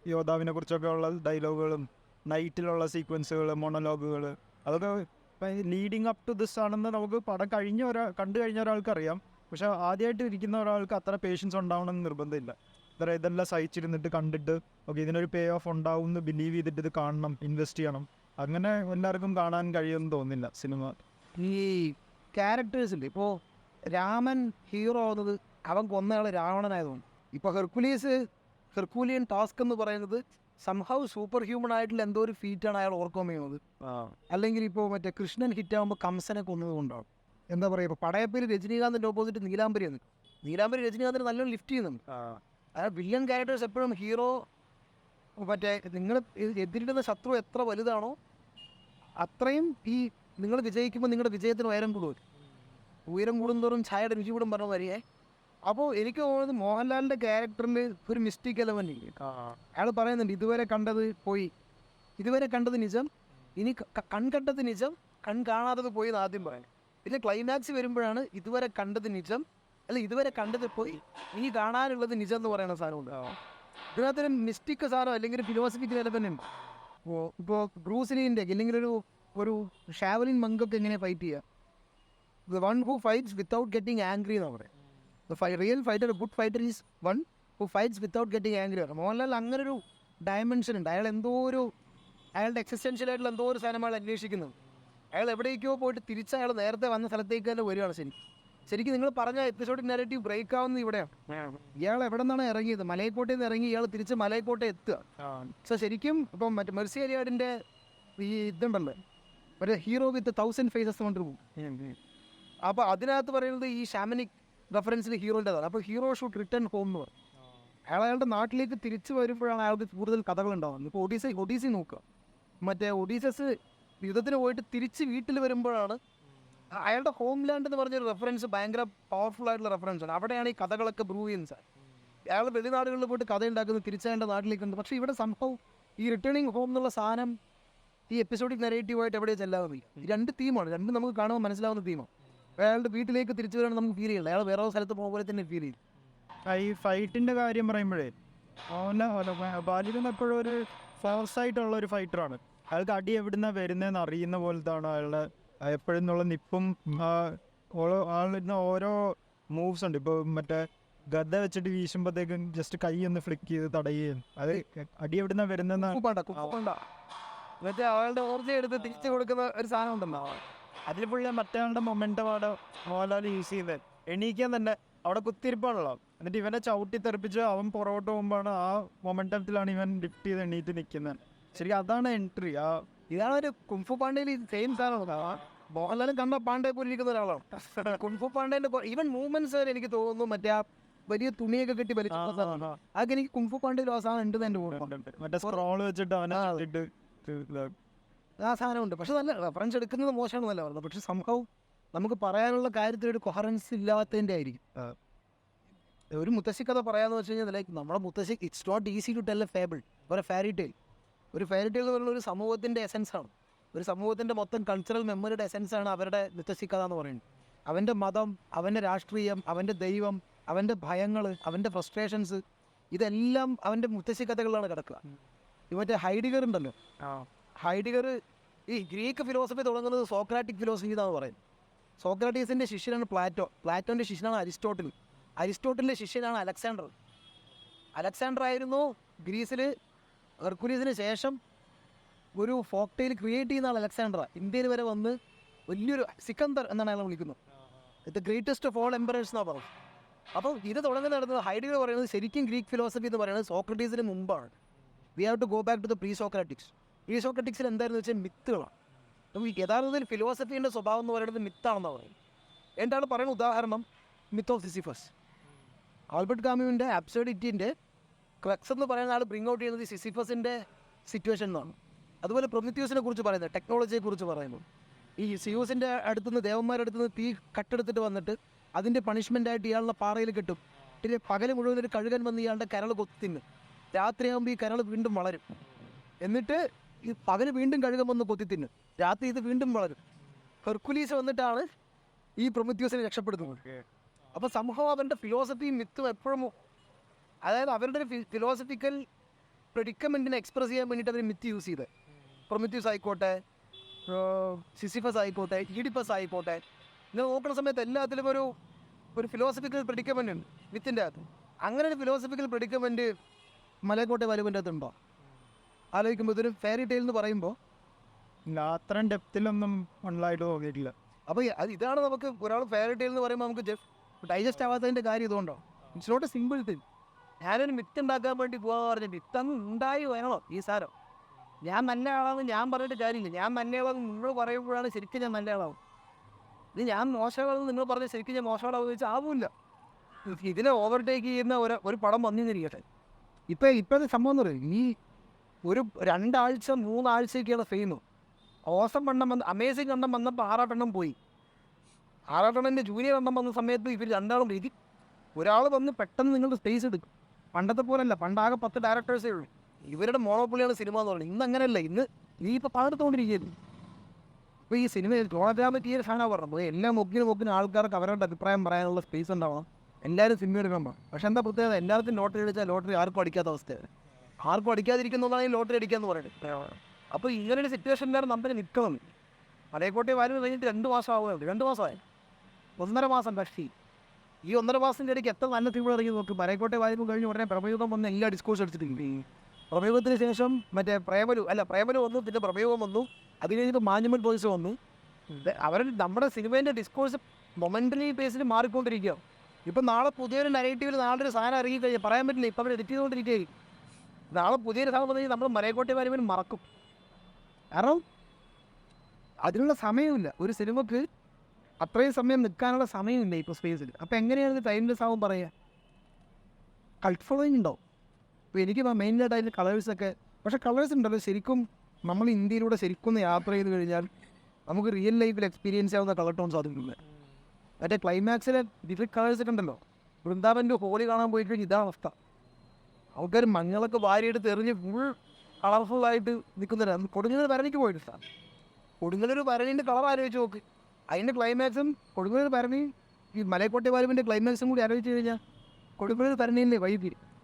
യോദ്ധാവിനെ കുറിച്ചൊക്കെ ഉള്ള ഡയലോഗുകളും നൈറ്റിലുള്ള സീക്വൻസുകൾ മൊണലോഗുകൾ അതൊക്കെ ലീഡിങ് അപ്പ് ടു ദിസ് ആണെന്ന് നമുക്ക് പടം കഴിഞ്ഞ ഒരാ കണ്ടു കഴിഞ്ഞ ഒരാൾക്ക് അറിയാം പക്ഷെ ആദ്യമായിട്ട് ഇരിക്കുന്ന ഒരാൾക്ക് അത്ര പേഷ്യൻസ് ഉണ്ടാവണമെന്ന് നിർബന്ധമില്ല. ഇത്ര ഇതെല്ലാം സഹിച്ചിരുന്നിട്ട് കണ്ടിട്ട് ഓക്കെ ഇതിനൊരു പേ ഓഫ് ഉണ്ടാവും എന്ന് ബിലീവ് ചെയ്തിട്ട് ഇത് കാണണം ഇൻവെസ്റ്റ് ചെയ്യണം. അങ്ങനെ എല്ലാവർക്കും കാണാൻ കഴിയുമെന്ന് തോന്നുന്നില്ല സിനിമ. ഈ ക്യാരക്ടേഴ്സ് ഉണ്ട് ഇപ്പോൾ രാമൻ ഹീറോ ആവുന്നത് അവൻ കൊന്നയാൾ രാവണനായതുകൊണ്ട്. ഇപ്പോൾ ഹെർക്കുലീസ് ഹെർക്കുലിയൻ ടാസ്ക് എന്ന് പറയുന്നത് സംഹവ് സൂപ്പർ ഹ്യൂമൻ ആയിട്ടുള്ള എന്തോ ഒരു ഫീറ്റാണ് അയാൾ ഓർക്കം ചെയ്യുന്നത്. അല്ലെങ്കിൽ ഇപ്പോൾ മറ്റേ കൃഷ്ണൻ ഹിറ്റ് ആകുമ്പോൾ കംസനെ കൊന്നത് കൊണ്ടാണ് എന്താ പറയുക ഇപ്പോൾ പടയപ്പേര് രജനീകാന്തിന്റെ ഓപ്പോസിറ്റ് നീലാംബരിയാണ് നീലാംബരി രജനീകാന്തിന് നല്ലോണം ലിഫ്റ്റ് ചെയ്യുന്നുണ്ട്. അതായത് വില്ലൻ ക്യാരക്ടേഴ്സ് എപ്പോഴും ഹീറോ മറ്റേ നിങ്ങൾ എതിരിടുന്ന ശത്രു എത്ര വലുതാണോ അത്രയും ഈ നിങ്ങൾ വിജയിക്കുമ്പോൾ നിങ്ങളുടെ വിജയത്തിന് ഉയരം കൂടും. ഉയരം കൂടുന്തോറും ഛായയുടെ രുചി കൂടും പറഞ്ഞ വരികയെ അപ്പോൾ എനിക്ക് തോന്നുന്നത് മോഹൻലാലിന്റെ ക്യാരക്ടറിന് ഒരു മിസ്റ്റേക്ക് എലവൻ ഇല്ല അയാൾ പറയുന്നുണ്ട് ഇതുവരെ കണ്ടത് പോയി. ഇതുവരെ കണ്ടത് നിജം. ഇനി കൺകണ്ടത് നിജം. കൺ കാണാത്തത് പോയി എന്ന് ആദ്യം പറയാം. പിന്നെ ക്ലൈമാക്സ് വരുമ്പോഴാണ് ഇതുവരെ കണ്ടത് നിജം. അല്ല ഇതുവരെ കണ്ടത് പോയി. ഇനി കാണാനുള്ളത് നിജം എന്ന് പറയുന്ന സാധനം സാധനമുണ്ട് ഇതിനകത്തൊരു മിസ്റ്റിക് സാധനം അല്ലെങ്കിൽ ഒരു ഫിലോസഫിക്കൽ എലവൻ ഉണ്ട്. ഇപ്പോൾ ഇപ്പോൾ ബ്രൂസിലിന്റെ അല്ലെങ്കിൽ ഒരു ഒരു ഷാവലിൻ മങ്കൊക്കെ എങ്ങനെ ഫൈറ്റ് ചെയ്യുക the one who fights without getting angry എന്ന് പറയും. The real fighter good fighter is one who fights without getting angry ആണ് മോഹൻലാൽ അങ്ങനെ ഒരു ഡയമെൻഷൻ ഉണ്ട്. അയാൾ എന്തോ ഒരു അയാളുടെ എക്സിസ്റ്റൻഷ്യലായിട്ടുള്ള എന്തോ ഒരു സാധനം അയാൾ അന്വേഷിക്കുന്നത്. അയാൾ എവിടേക്കോ പോയിട്ട് തിരിച്ച് അയാൾ നേരത്തെ വന്ന സ്ഥലത്തേക്ക് തന്നെ വരികയാണ് ശരി. ശരിക്കും നിങ്ങൾ പറഞ്ഞ എപ്പിസോഡ് നെറേറ്റീവ് ബ്രേക്ക് ആവുന്നത് ഇവിടെയാണ്. ഇയാൾ എവിടെ നിന്നാണ് ഇറങ്ങിയത്? മലയക്കോട്ടയിൽ നിന്ന് ഇറങ്ങി ഇയാൾ തിരിച്ച് മലയക്കോട്ടെ എത്തുക. സോ ശരിക്കും ഇപ്പം മറ്റേ മെർസി അലിയാടിന്റെ ഈ ഇതുണ്ടല്ലോ മറ്റേ ഹീറോ വിത്ത് തൗസൻഡ് ഫേസസ് കൊണ്ടുപോകും അപ്പോൾ അതിനകത്ത് പറയുന്നത് ഈ ഷാമനിക് റെഫറൻസിൽ ഹീറോന്റെതാണ് അപ്പോൾ ഹീറോ ഷൂട്ട് റിട്ടേൺ ഹോം എന്ന് പറയും. അയാൾ അയാളുടെ നാട്ടിലേക്ക് തിരിച്ചു വരുമ്പോഴാണ് അയാൾക്ക് കൂടുതൽ കഥകൾ ഉണ്ടാകുന്നത് ഇപ്പോൾ ഒഡീസി ഒഡീസി നോക്കുക. മറ്റേ ഒഡീസസ് യുദ്ധത്തിന് പോയിട്ട് തിരിച്ച് വീട്ടിൽ വരുമ്പോഴാണ് അയാളുടെ ഹോം ലാൻഡ് എന്ന് പറഞ്ഞൊരു റെഫറൻസ് ഭയങ്കര പവർഫുൾ ആയിട്ടുള്ള റെഫറൻസ് ആണ്. അവിടെയാണ് ഈ കഥകളൊക്കെ ബ്രൂവ് ചെയ്യുന്നത് സാർ. അയാൾ വെളിനാടുകളിൽ പോയിട്ട് കഥ ഉണ്ടാക്കുന്നത് തിരിച്ചയാളുടെ നാട്ടിലേക്ക് ഉണ്ട് പക്ഷേ ഇവിടെ സംഭവം ഈ റിട്ടേണിങ് ഹോം എന്നുള്ള സാധനം ഈ എപ്പിസോഡിക് നെറേറ്റീവായിട്ട് എവിടെ ചെല്ലാവുന്നില്ല. ഈ രണ്ട് തീമാണ് രണ്ടും നമുക്ക് കാണുമ്പോൾ മനസ്സിലാവുന്ന തീമാണ് അയാളുടെ വീട്ടിലേക്ക് തിരിച്ചു വരാൻ നമുക്ക് ഫീൽ ചെയ്യില്ല. അയാൾ വേറെ സ്ഥലത്ത് പോകുന്ന പോലെ തന്നെ ഫീൽ ചെയ്യും. ഈ ഫൈറ്റിന്റെ കാര്യം പറയുമ്പോഴേ ബാലിതൻ എപ്പോഴും ഒരു ഫോഴ്സ് ആയിട്ടുള്ള ഒരു ഫൈറ്റർ ആണ്. അയാൾക്ക് അടി എവിടുന്ന വരുന്നതെന്ന് അറിയുന്ന പോലത്താണ് അയാളുടെ എപ്പോഴും എന്നുള്ള നിപ്പും ഓരോ ആളിരുന്ന ഓരോ മൂവ്സ് ഉണ്ട്. ഇപ്പോൾ മറ്റേ ഗദ്ദ വെച്ചിട്ട് വീശുമ്പോഴത്തേക്കും ജസ്റ്റ് കൈ ഒന്ന് ഫ്ലിക്ക് ചെയ്ത് തടയുകയും അത് അടി എവിടുന്ന വരുന്നതെന്നാണ് മറ്റേ അയാളുടെ ഓർജ എടുത്ത് തിരിച്ചു കൊടുക്കുന്ന ഒരു സാധനം ഉണ്ടല്ലോ. അതിൽ പുള്ളി മറ്റേ മൊമെന്റമാണ് മോഹൻലാൽ യൂസ് ചെയ്തത്. എണീക്കാൻ തന്നെ അവിടെ കുത്തിരിപ്പാണല്ലോ. എന്നിട്ട് ഇവനെ ചവിട്ടി തെറിപ്പിച്ച് അവൻ പുറകോട്ട് പോകുമ്പോഴാണ് ആ മൊമെന്റത്തിലാണ് ഇവൻ ലിഫ്റ്റ് ചെയ്ത് എണീറ്റ് നിൽക്കുന്നത്. ശരിക്കും അതാണ് എൻട്രി ആ ഇതാണ് ഒരു കുംഫു പാണ്ഡേയിൽ സെയിം സാധനം. മോഹൻലാലും കണ്ട പാണ്ഡെ പോലെ ഇരിക്കുന്ന ഒരാളാണ്. കുംഫു പാണ്ഡേന്റെ ഈവൻ മൂവ്മെന്റ്സ് വരെ എനിക്ക് തോന്നുന്നു മറ്റേ ആ വലിയ തുണിയൊക്കെ കെട്ടി വലിച്ചു അതൊക്കെ എനിക്ക് കുംഫു പാണ്ഡേയിൽ ഒരു അവസാനം ഉണ്ട് എന്റെ കൂടെ മറ്റേ സ്ക്രോൾ വെച്ചിട്ട് അവനെ ആ. സാധനമുണ്ട്. പക്ഷെ നല്ല റെഫറൻസ് എടുക്കുന്നത് മോശമാണെന്നല്ല പറഞ്ഞത് പക്ഷെ സംഭവം നമുക്ക് പറയാനുള്ള കാര്യത്തിൽ ഒരു കൊഹറൻസ് ഇല്ലാത്തതിന്റെ ആയിരിക്കും. ഒരു മുത്തശ്ശി കഥ പറയാന്ന് വെച്ച് കഴിഞ്ഞാൽ ലൈക്ക് നമ്മുടെ മുത്തശ്ശി it's not easy to tell a fable ഒരു ഫാരി ടെയിൽ ഒരു ഫാരി ടെയിൽ എന്ന് പറയുന്നത് ഒരു സമൂഹത്തിന്റെ എസൻസ് ആണ്. ഒരു സമൂഹത്തിന്റെ മൊത്തം കൾച്ചറൽ മെമ്മറിയുടെ എസൻസ് ആണ് അവരുടെ മുത്തശ്ശി കഥ എന്ന് പറയുന്നത്. അവന്റെ മതം അവന്റെ രാഷ്ട്രീയം അവന്റെ ദൈവം അവന്റെ ഭയങ്ങൾ അവന്റെ ഫ്രസ്ട്രേഷൻസ് ഇതെല്ലാം അവന്റെ മുത്തശ്ശി കഥകളിലാണ് കിടക്കുക. ഇവറ്റ് മറ്റേ ഹൈഡിഗർ ഉണ്ടല്ലോ. ഹൈഡിഗർ ഈ ഗ്രീക്ക് ഫിലോസഫി തുടങ്ങുന്നത് സോക്രാറ്റിക് ഫിലോസഫി എന്നാണ് പറയുന്നത്. സോക്രാറ്റീസിന്റെ ശിഷ്യനാണ് പ്ലാറ്റോ. പ്ലാറ്റോന്റെ ശിഷ്യനാണ് അരിസ്റ്റോട്ടിൽ. അരിസ്റ്റോട്ടിലിന്റെ ശിഷ്യനാണ് അലക്സാണ്ടർ. അലക്സാണ്ടർ ആയിരുന്നു ഗ്രീസിൽ ഹെർക്കുലീസിന് ശേഷം ഒരു ഫോക്ടെയിൽ ക്രിയേറ്റ് ചെയ്യുന്ന ആൾ അലക്സാണ്ടർ ഇന്ത്യയിൽ വരെ വന്ന് വലിയൊരു സിക്കന്ദർ എന്നാണ് അയാൾ വിളിക്കുന്നത്. The greatest of all emperors എന്നാണ് പറയുന്നത്. അപ്പോൾ ഇത് തുടങ്ങി നടന്നത് ഹൈഡിഗർ പറയുന്നത് ശരിക്കും ഗ്രീക്ക് ഫിലോസഫി എന്ന് പറയുന്നത് സോക്രട്ടീസിന് മുമ്പാണ്. We have to go back to the pre Socratics pre സോക്രാറ്റിക്സിൽ എന്തായിരുന്നു വെച്ചാൽ മിത്തുകളാണ്. നമുക്ക് യഥാർത്ഥത്തിൽ ഫിലോസഫീന്റെ സ്വഭാവം എന്ന് പറയുന്നത് മിത്താണെന്ന് പറയും എന്താണ് പറയുന്ന ഉദാഹരണം? മിത്ത് ഓഫ് സിസിഫസ് ആൽബർട്ട് കാമ്യുവിന്റെ അബ്സേഡിറ്റിന്റെ ക്രക്സ് എന്ന് പറയുന്ന ആൾ ബ്രിങ് ഔട്ട് ചെയ്യുന്നത് സിസിഫസിന്റെ സിറ്റുവേഷൻ എന്നാണ് അതുപോലെ പ്രൊമിത്യൂസിനെ കുറിച്ച് പറയുന്നത് ടെക്നോളജിയെ കുറിച്ച് പറയുന്നു ഈ സിയൂസിന്റെ അടുത്തുനിന്ന് ദേവന്മാരുടെ അടുത്തുനിന്ന് തീ കട്ടെടുത്തിട്ട് വന്നിട്ട് അതിന്റെ പണിഷ്മെന്റായിട്ട് ഇയാളുടെ പാറയിൽ കിട്ടും. പിന്നെ പകൽ മുഴുവൻ ഒരു കഴുകൻ വന്ന് ഇയാളുടെ കരൾ കൊത്തിന്ന്. രാത്രിയാകുമ്പോൾ ഈ കരൾ വീണ്ടും വളരും. എന്നിട്ട് ഈ പകൽ വീണ്ടും കഴുകം വന്ന് തിന്നു. രാത്രി ഇത് വീണ്ടും വളരും. ഹെർക്കുലീസ് വന്നിട്ടാണ് ഈ പ്രൊമിത്യൂസിനെ രക്ഷപ്പെടുത്തുന്നത്. അപ്പോൾ സംഭവം അവരുടെ ഫിലോസഫിയും മിത്തും എപ്പോഴും അതായത് അവരുടെ ഒരു ഫിലോസഫിക്കൽ പ്രെഡിക്കമെന്റിനെ എക്സ്പ്രസ് ചെയ്യാൻ വേണ്ടിയിട്ട് അവർ മിത്ത് യൂസ് ചെയ്ത്. പ്രൊമിത്യൂസ് ആയിക്കോട്ടെ സിസിഫസ് ആയിക്കോട്ടെ ഈഡിപ്പസ് ആയിക്കോട്ടെ. നിങ്ങൾ നോക്കുന്ന സമയത്ത് എല്ലാത്തിലും ഒരു ഒരു ഫിലോസഫിക്കൽ പ്രെഡിക്കമെന്റ് ഉണ്ട് മിത്തിന്റെ അകത്ത്. അങ്ങനെ ഒരു ഫിലോസഫിക്കൽ പ്രെഡിക്കമെന്റ് മലയക്കോട്ടെ വലുവിന്റെ അകത്തുണ്ടോ ആലോചിക്കുമ്പോൾ ഇതൊരു ഫെയറി ടെയിൽ എന്ന് പറയുമ്പോൾ അത്രയും ഡെപ്തിലൊന്നും ഉള്ളതായിട്ട് നോക്കിയിട്ടില്ല അപ്പോൾ അത് ഇതാണ് നമുക്ക് ഒരാൾ ഫെയറി ടെയിൽ എന്ന് പറയുമ്പോൾ നമുക്ക് ഡൈജസ്റ്റ് ആവാത്തതിന്റെ കാര്യം ഇതുകൊണ്ടോ? It's not a simple thing ഞാനൊരു മിത്ത് ഉണ്ടാക്കാൻ വേണ്ടി പോകാൻ പറഞ്ഞു മിത്ത് ഉണ്ടായി വേണോ ഈ സാരം ഞാൻ നല്ല ആളാണെന്ന് ഞാൻ പറഞ്ഞിട്ട് കാര്യമില്ല. ഞാൻ നല്ല ആളാണെന്ന് നിങ്ങൾ പറയുമ്പോഴാണ് ശരിക്കും ഞാൻ നല്ല ആളാവും ഇത് ഞാൻ മോശമാണെന്ന് നിങ്ങൾ പറഞ്ഞ ശരിക്കും ഞാൻ മോശമാണെന്ന് വെച്ചാൽ ആവില്ല. ഇതിനെ ഓവർടേക്ക് ചെയ്യുന്ന ഒരു ഒരു പടം വന്നിരിക്കട്ടെ. ഇപ്പം ഇപ്പോഴത്തെ സംഭവം എന്ന് പറയും ഈ ഒരു രണ്ടാഴ്ച മൂന്നാഴ്ചയൊക്കെയാണ് ഫെയിം ഓസം വണ്ണം വന്ന് അമേസിങ് എണ്ണം വന്നപ്പോൾ ആറാട്ടെണ്ണം പോയി. ആറാട്ടെണ്ണന്റെ ജൂനിയർ എണ്ണം വന്ന സമയത്ത് ഇവർ രണ്ടാളും രീതി ഒരാൾ വന്ന് പെട്ടെന്ന് നിങ്ങളുടെ സ്പേസ് എടുക്കും. പണ്ടത്തെ പോലല്ല പണ്ടാകെ പത്ത് ഡയറക്ടേഴ്സേ ഉള്ളൂ. ഇവരുടെ മോണോപ്പൊളിയാണ് സിനിമ എന്ന് പറയുന്നത്. ഇന്ന് അങ്ങനെയല്ല ഇന്ന് ഈ ഇപ്പോൾ പകർത്തുകൊണ്ടിരിക്കുന്നു അപ്പോൾ ഈ സിനിമ ടോണഗ്രാമറ്റ് ഈ സാധനമാണ് പറഞ്ഞത്. എല്ലാ മുക്കിന് മുക്കിന് ആൾക്കാർക്ക് അവരുടെ അഭിപ്രായം പറയാനുള്ള സ്പേസ് ഉണ്ടാവണം. എല്ലാവരും സിനിമ എടുക്കാൻ പോകണം പക്ഷേ എന്താ പ്രത്യേകത? എല്ലാവർക്കും ലോട്ടറി അടിച്ചാൽ ലോട്ടറി ആർക്കും അടിക്കാത്ത അവസ്ഥയാണ്. ആർക്കും അടിക്കാതിരിക്കുന്നതാണ് ഈ ലോട്ടറി എന്ന് പറയുന്നത്. അപ്പോൾ ഇങ്ങനെ ഇങ്ങനൊരു സിറ്റുവേഷനിലാണ് നമ്മൾ നിൽക്കണം മലയക്കോട്ടെ വാലും കഴിഞ്ഞിട്ട് രണ്ട് മാസം ആവുകയുള്ളൂ രണ്ട് മാസമായി. ഒന്നര മാസം കക്ഷി ഈ ഒന്നര മാസത്തിന്റെ ഇടയ്ക്ക് എത്ര നല്ല സിനിമ ഇറങ്ങി നോക്ക്. മലയക്കോട്ടെ വാലും കഴിഞ്ഞ് ഉടനെ പ്രമേയുഗം വന്ന് എല്ലാ ഡിസ്കോഴ്സ് എടുത്തിട്ടുണ്ട്. പ്രമേയത്തിന് ശേഷം മറ്റേ പ്രേമലു അല്ല പ്രേമലു വന്നു പിന്നെ പ്രമേയുഗം വന്നു. അത് കഴിഞ്ഞിട്ട് മാന്യമൻ ബോയ്സ് വന്നു. അവർ നമ്മുടെ സിനിമേന്റെ ഡിസ്കോഴ്സ് മൊമെന്റലി ബേസിൽ മാറിക്കൊണ്ടിരിക്കുക ഇപ്പം നാളെ പുതിയൊരു നരേറ്റീവിൽ നാളെ ഒരു സാധനം ഇറങ്ങി കഴിഞ്ഞാൽ പറയാൻ പറ്റില്ല. ഇപ്പം അവർ എഡിറ്റ് ചെയ്തുകൊണ്ടിരിക്കുകയായിരിക്കും. നാളെ പുതിയൊരു സാധനം വന്നു നമ്മൾ മലയക്കോട്ടെ വരുമ്പോൾ മറക്കും. കാരണം അതിനുള്ള സമയമില്ല. ഒരു സിനിമക്ക് അത്രയും സമയം നിൽക്കാനുള്ള സമയമില്ല ഇപ്പോൾ സ്പേസിൽ അപ്പോൾ എങ്ങനെയാണ് ടൈംലെസ് ആവും പറയുക കൾട്ട് ഫോളോയിങ് ഉണ്ടോ? ഇപ്പോൾ എനിക്ക് മെയിനായിട്ട് അതിന്റെ കളേഴ്സൊക്കെ പക്ഷേ കളേഴ്സ് ഉണ്ടല്ലോ. ശരിക്കും നമ്മൾ ഇന്ത്യയിലൂടെ ശരിക്കും യാത്ര ചെയ്ത് കഴിഞ്ഞാൽ നമുക്ക് റിയൽ ലൈഫിൽ എക്സ്പീരിയൻസ് ആവുന്ന കളർ ടോൺ സാധിക്കുന്നത് മറ്റേ ക്ലൈമാക്സിലെ ഡിഫറെന്റ് കളേഴ്സ് ഉണ്ടല്ലോ വൃന്ദാവന്റെ ഹോളി കാണാൻ പോയിട്ട് ഇതാണ് അവസ്ഥ. ആൾക്കാർ മഞ്ഞളൊക്കെ വാരിയെടുത്ത് എറിഞ്ഞ് ഫുൾ കളർഫുൾ ആയിട്ട് നിൽക്കുന്നുണ്ട് കൊടുങ്ങല്ലൂർ ഭരണിക്ക് സാർ കൊടുങ്ങല്ലൂർ ഭരണീന്റെ കളർ ആലോചിച്ച് നോക്ക്. അതിന്റെ ക്ലൈമാക്സും കൊടുങ്ങല്ലൂർ ഭരണി ഈ മലയക്കോട്ടെ വാലുവിന്റെ ക്ലൈമാക്സും കൂടി ആലോചിച്ച് കഴിഞ്ഞാൽ കൊടുങ്ങല്ലൂർ ഭരണിയിലെ വൈദ്യുതി